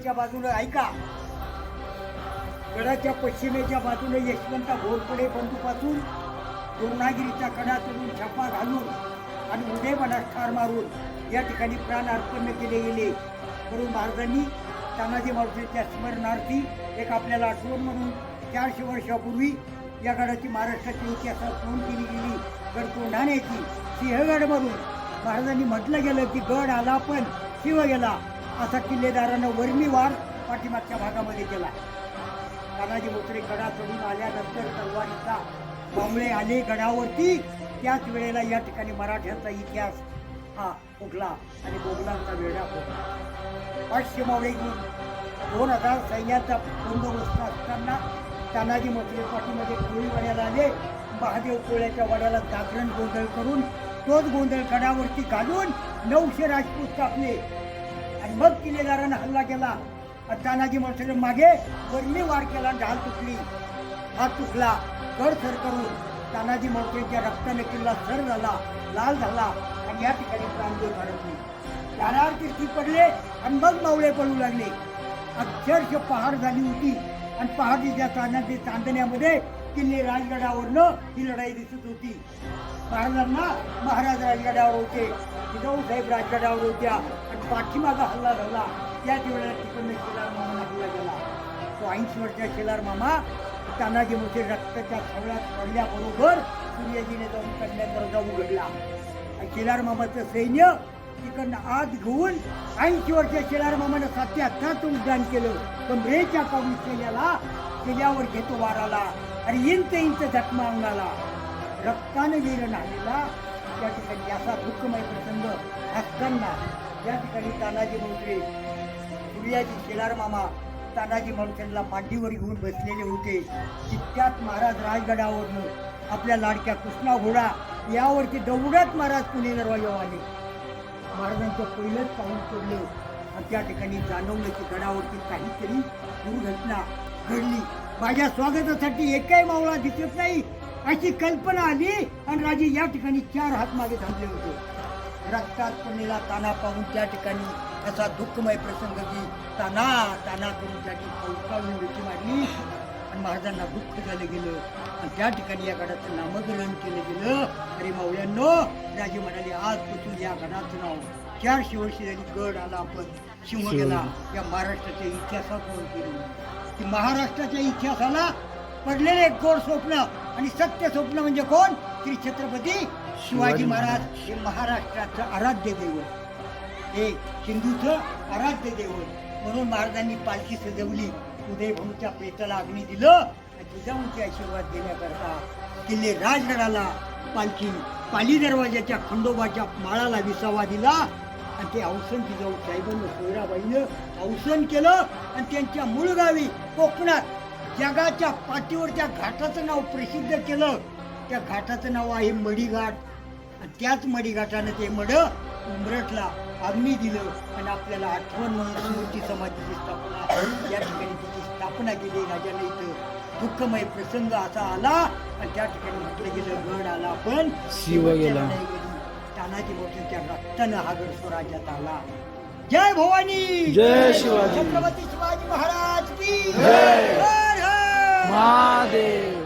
पश्चिमेच्या बाजूला ऐका. गडाच्या पश्चिमेच्या बाजूने यशवंत घोरपडे बंधूपासून दोनागिरीच्या कडा छापा घालून आणि उदय मनात ठार मारून या ठिकाणी प्राण अर्पण केले गेले. म्हणून महाराजांनी तानाजी मावशीच्या स्मरणार्थी एक आपल्याला आठवण म्हणून चारशे वर्षापूर्वी या गडाची महाराष्ट्राच्या इतिहासात नोंद केली गेली. गड तोंढाण्याची सिंहगडमधून महाराजांनी म्हटलं गेलं की गड आला पण शिव गेला. असा किल्लेदारानं वर्मीवार पाठीमागच्या भागामध्ये केला. तानाजी मोत्रे गडा चढून आल्यानंतर तलवारीचा बांबळे आले गडावरती. त्याच वेळेला या ठिकाणी मराठ्यांचा इतिहास हा फुटला आणि मोगलांचा वेढा फुटला पाचशे मावळे घेऊन दोन हजार सैन्याचा बंदोबस्त असताना तानाजी मोत्रे पाठीमध्ये कोळी वाड्याला आले. महादेव कोळ्याच्या वाड्याला जागरण गोंधळ करून तोच गोंधळ गडावरती घालून नऊशे राजपूत कापले. मग किल्लेदारानं हल्ला केला. तानाजी मोत्रे मागे वरली वार केला ढाल तुटली. हात तुटला. कड सर करून. तानाजी मोत्रेच्या रक्ताने किल्ला सर झाला लाल झाला आणि या ठिकाणी प्रांजोर हरपली. त्याला कीर्ती पडले आणि मग मावळे पडू लागले. अक्षरश पहाड झाली होती. आणि पहाडीच्या चांदण्या चांदण्यामध्ये किल्ले राजगडावरनं ही लढाई दिसत होती. महाराजांना महाराज राजगडावर होते साहेब राजगडावर होत्या आणि पाठीमागा हल्ला झाला. त्याच वेळेला तिकडनं शेलार मामाला हल्ला गेला तो ऐंशी वर्षाचा शेलार मामा तानाजी मोठे रक्ताच्या सगळ्यात पडल्याबरोबर सूर्यजीने जाऊन कन्या दर्जा उघडला. आणि शेलार मामाचं सैन्य तिकडनं आत घेऊन ऐंशी वर्षाच्या शेलार मामानं सातशे अठराचं उड्डाण केलं. कमरेच्या पाऊस सैन्याला किल्ल्यावर घेतो वाराला. आणि इंच इंच जखमा अंगाला. रक्ताने वीर नाहीला. त्या ठिकाणी असा दुःखमय प्रसंग असताना या ठिकाणी तानाजी मंत्री सूर्याजी शेलार मामा तानाजी मंत्र्यांना मांडीवर घेऊन बसलेले होते. तितक्यात महाराज राजगडावरनं आपल्या लाडक्या कृष्णा घोडा यावरती दौडत महाराज पुणे दरवाजा आले. महाराजांचं पहिलंच पाहून सोडलं आणि त्या ठिकाणी जाणवलं की गडावरती काहीतरी दुर्घटना घडली. माझ्या स्वागतासाठी एकही मावळा दिसत नाही अशी कल्पना आली आणि राजे या ठिकाणी चार हात मागे थांबले होते. रक्तात पडलेला ताना पाहून त्या ठिकाणी असा दुःखमय प्रसंग की ताना ताना करून त्या ठिकाणी मिठी मारली आणि महाराजांना दुःख झालं गेलं. आणि त्या ठिकाणी या गडाचं नामकरण केलं गेलं. अरे मावळ्यांनो राजे म्हणाले आजपासून या गडाचं नाव चारशे वर्षी झाली गड आला आपण शिव गेला या महाराष्ट्राच्या इतिहासात केली? की महाराष्ट्राच्या इतिहासाला पडलेले एक गोड स्वप्न आणि सत्य स्वप्न म्हणजे कोण? श्री छत्रपती शिवाजी महाराज. हे महाराष्ट्राचं आराध्य दैवत हे हिंदूचं आराध्य दैवत म्हणून महाराजांनी पालखी सजवली. उदयभाऊच्या प्रेताला अग्नी दिलं आणि जिजाऊंचे आशीर्वाद देण्याकरता किल्ले राजगडाला पालखी पाली दरवाजाच्या खंडोबाच्या माळाला विसावा दिला. आणि ते अवसन जिजाऊ साहेबांना सोयराबाईनं अवसन केलं आणि त्यांच्या मूळ गावी कोकणात जगाच्या पाठीवर त्या घाटाचं नाव प्रसिद्ध केलं. त्या घाटाचं नाव आहे मडीघाट. आणि त्याच मडीघाटानं ते मड उमरटला अग्नी दिलं आणि आपल्याला आठवण म्हणून मूर्ती समाजाची स्थापना या ठिकाणी तिची स्थापना केली. राजाने इथं दुःखमय प्रसंग असा आला आणि त्या ठिकाणी म्हटलं गेलं गड आला पण शिव गेली. तानाजी मोठ्यांच्या रक्तानं हा गड स्वराज्यात आला जय भवानी! जय शिवाजी. छत्रपती शिवाजी महाराज की जय. हर हर. महादेव.